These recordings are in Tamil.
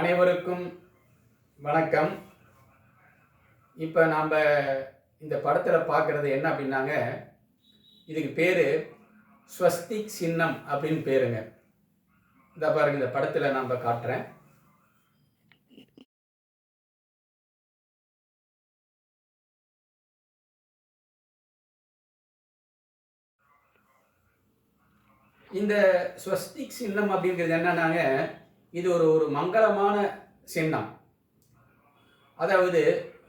அனைவருக்கும் வணக்கம். இப்போ நாம் இந்த படத்தில் பார்க்குறது என்ன அப்படின்னாங்க இதுக்கு பேர் ஸ்வஸ்திக் சின்னம் அப்படின்னு பேருங்க. இந்த பாருங்க இந்த படத்தில் நாம் காட்டுறேன். இந்த ஸ்வஸ்திக் சின்னம் அப்படிங்கிறது என்னன்னாங்க இது ஒரு ஒரு மங்களமான சின்னம். அதாவது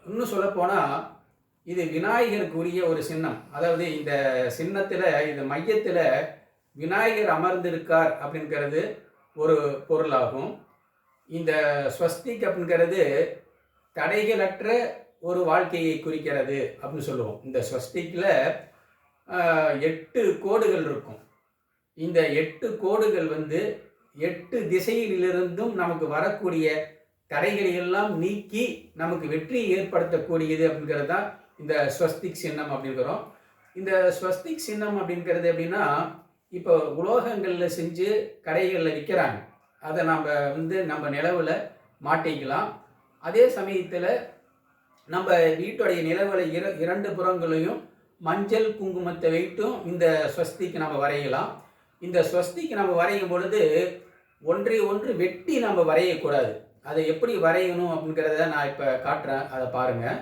இன்னும் சொல்லப்போனால் இது விநாயகருக்குரிய ஒரு சின்னம். அதாவது இந்த சின்னத்தில் இந்த மையத்தில் விநாயகர் அமர்ந்திருக்கார் அப்படிங்கிறது ஒரு பொருளாகும். இந்த ஸ்வஸ்திக் அப்படிங்கிறது தடைகளற்ற ஒரு வாழ்க்கையை குறிக்கிறது அப்படின்னு சொல்லுவோம். இந்த ஸ்வஸ்திக்கில் எட்டு கோடுகள் இருக்கும். இந்த எட்டு கோடுகள் வந்து எட்டு திசையிலிருந்தும் நமக்கு வரக்கூடிய தடைகளை எல்லாம் நீக்கி நமக்கு வெற்றியை ஏற்படுத்தக்கூடியது அப்படிங்கிறது தான் இந்த ஸ்வஸ்திக் சின்னம் அப்படிங்கிறோம். இந்த ஸ்வஸ்திக் சின்னம் அப்படிங்கிறது அப்படின்னா இப்போ உலோகங்களில் செஞ்சு கடைகளில் விற்கிறாங்க அதை நம்ம வந்து நம்ம நிலவில் மாட்டிக்கலாம். அதே சமயத்தில் நம்ம வீட்டுடைய நிலவில் இர இரண்டு புறங்களையும் மஞ்சள் குங்குமத்தை வைட்டும் இந்த ஸ்வஸ்திக்கு நம்ம வரையலாம். இந்த ஸ்வஸ்திக்கு நம்ம வரையும் பொழுது ஒன்றை ஒன்று வெட்டி நம்ம வரையக்கூடாது அதை எப்படி வரையணும் அப்படிங்கிறத நான் இப்போ காட்டுறேன். அதை பாருங்கள்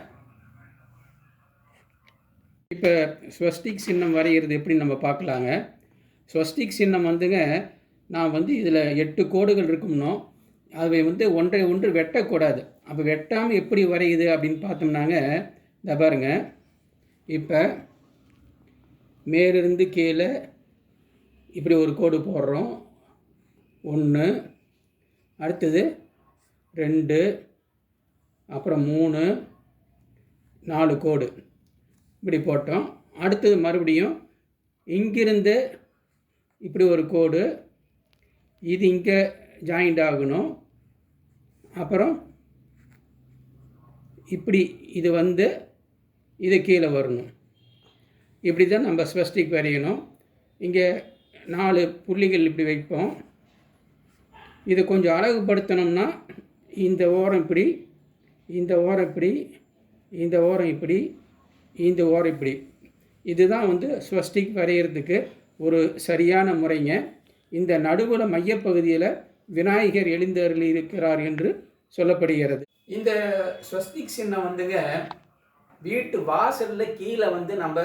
இப்போ ஸ்வஸ்டிக் சின்னம் வரைகிறது எப்படி நம்ம பார்க்கலாங்க? ஸ்வஸ்டிக் சின்னம் வந்துங்க நான் வந்து இதில் எட்டு கோடுகள் இருக்கும்னோ. அவை வந்து ஒன்றை ஒன்று வெட்டக்கூடாது. அப்போ வெட்டாமல் எப்படி வரையுது அப்படின்னு பார்த்தோம்னாங்க இந்த பாருங்க. இப்போ மேலிருந்து கீழே இப்படி ஒரு கோடு போடுறோம். ஒன்று அடுத்தது ரெண்டு அப்புறம் மூணு நாலு கோடு. இப்படி போட்டோம். அடுத்தது மறுபடியும் இங்கிருந்து இப்படி ஒரு கோடு. இது இங்கே ஜாயிண்ட் ஆகணும். அப்புறம் இப்படி இது வந்து இது கீழே வரணும். இப்படி தான் நம்ம ஸ்பெஸ்டிக் வரையணும். இங்கே நாலு புள்ளிகள் இப்படி வைப்போம். இதை கொஞ்சம் அழகுபடுத்தணும்னா இந்த ஓரம் இப்படி இந்த ஓரம் இப்படி இந்த ஓரம் இப்படி இந்த ஓரம் இப்படி. இதுதான் வந்து ஸ்வஸ்டிக் வரைகிறதுக்கு ஒரு சரியான முறைங்க. இந்த நடுவில் மையப்பகுதியில் விநாயகர் எழுந்தருளி இருக்கிறார் என்று சொல்லப்படுகிறது. இந்த ஸ்வஸ்திக் சின்னம் வந்துங்க வீட்டு வாசலில் கீழே வந்து நம்ம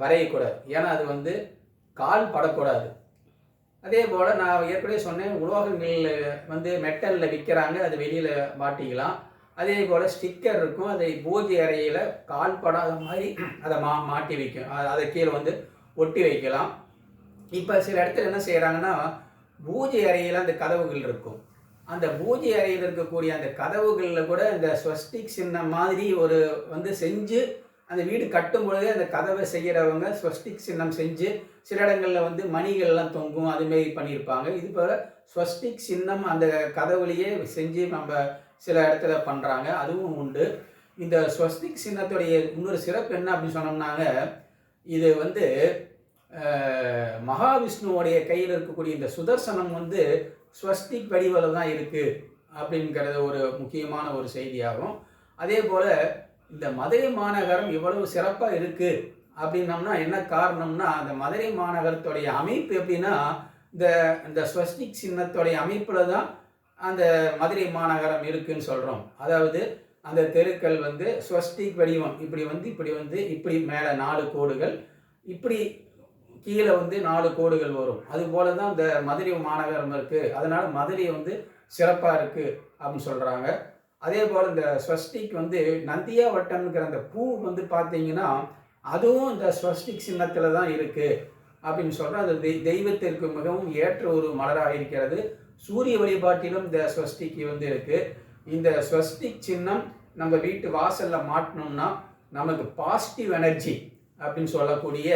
வரையக்கூடாது. ஏன்னா அது வந்து கால் படக்கூடாது. அதே போல் நான் ஏற்கனவே சொன்னேன் உலோகங்களில் வந்து மெட்டலில் விற்கிறாங்க அது வெளியில் மாட்டிக்கலாம். அதே போல் ஸ்டிக்கர் இருக்கும் அதை பூஜை அறையில் கால் படாத மாதிரி அதை மா மாட்டி வைக்கும். அதை கீழே வந்து ஒட்டி வைக்கலாம். இப்போ சில இடத்துல என்ன செய்கிறாங்கன்னா பூஜை அறையில் அந்த கதவுகள் இருக்கும். அந்த பூஜை அறையில் இருக்கக்கூடிய அந்த கதவுகளில் கூட இந்த ஸ்வஸ்டிக் சின்ன மாதிரி ஒரு வந்து செஞ்சு அந்த வீடு கட்டும் பொழுதே அந்த கதவை செய்கிறவங்க ஸ்வஸ்டிக் சின்னம் செஞ்சு சில இடங்களில் வந்து மணிகள்லாம் தொங்கும் அதுமாரி பண்ணியிருப்பாங்க. இது போல் ஸ்வஸ்டிக் சின்னம் அந்த கதவுலேயே செஞ்சு நம்ம சில இடத்துல பண்ணுறாங்க அதுவும் உண்டு. இந்த ஸ்வஸ்திக் சின்னத்துடைய இன்னொரு சிறப்பு என்ன அப்படின்னு சொன்னோம்னாங்க இது வந்து மகாவிஷ்ணுவோடைய கையில் இருக்கக்கூடிய இந்த சுதர்சனம் வந்து ஸ்வஸ்திக் வடிவில் தான் இருக்குது அப்படிங்கிறது ஒரு முக்கியமான ஒரு செய்தியாகும். அதே போல் இந்த மதுரை மாநகரம் இவ்வளவு சிறப்பாக இருக்குது அப்படின்னம்னா என்ன காரணம்னா அந்த மதுரை மாநகரத்துடைய அமைப்பு எப்படின்னா இந்த இந்த ஸ்வஸ்டிக் சின்னத்துடைய அமைப்பில் தான் அந்த மதுரை மாநகரம் இருக்குன்னு சொல்கிறோம் அதாவது அந்த தெருக்கள் வந்து ஸ்வஸ்டிக் வடிவம் இப்படி வந்து இப்படி வந்து இப்படி மேலே நாலு கோடுகள் இப்படி கீழே வந்து நாலு கோடுகள் வரும். அது போல தான் இந்த மதுரை மாநகரம் இருக்குது அதனால் மதுரை வந்து சிறப்பாக இருக்குது அப்படின்னு சொல்கிறாங்க அதே போல் இந்த ஸ்வஸ்டிக் வந்து நந்தியா வட்டம்ங்கிற அந்த பூ வந்து பார்த்தீங்கன்னா அதுவும் இந்த ஸ்வஸ்டிக் சின்னத்தில் தான் இருக்குது அப்படின்னு சொல்கிறோம் அது தெய் தெய்வத்திற்கு மிகவும் ஏற்ற ஒரு மலராக இருக்கிறது. சூரிய வழிபாட்டிலும் இந்த ஸ்வஸ்டிக் வந்து இருக்குது இந்த ஸ்வஸ்டிக் சின்னம் நம்ம வீட்டு வாசலில் மாட்டினோம்னா நமக்கு பாசிட்டிவ் எனர்ஜி அப்படின்னு சொல்லக்கூடிய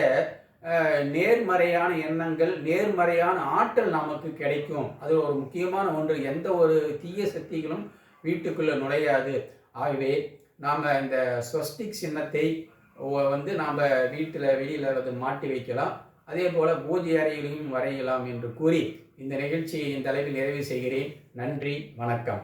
நேர்மறையான எண்ணங்கள் நேர்மறையான ஆற்றல் நமக்கு கிடைக்கும். அது ஒரு முக்கியமான ஒன்று. எந்த ஒரு தீய சக்திகளும் வீட்டுக்குள்ளே நுழையாது. ஆகவே நாம் இந்த ஸ்வஸ்டிக் சின்னத்தை வந்து நாம் வீட்டில் வெளியில் வந்து மாட்டி வைக்கலாம். அதே போல் பூஜை அறையிலையும் வரையலாம் என்று கூறி இந்த நிகழ்ச்சியை இந்த அளவில் நிறைவு செய்கிறேன். நன்றி வணக்கம்.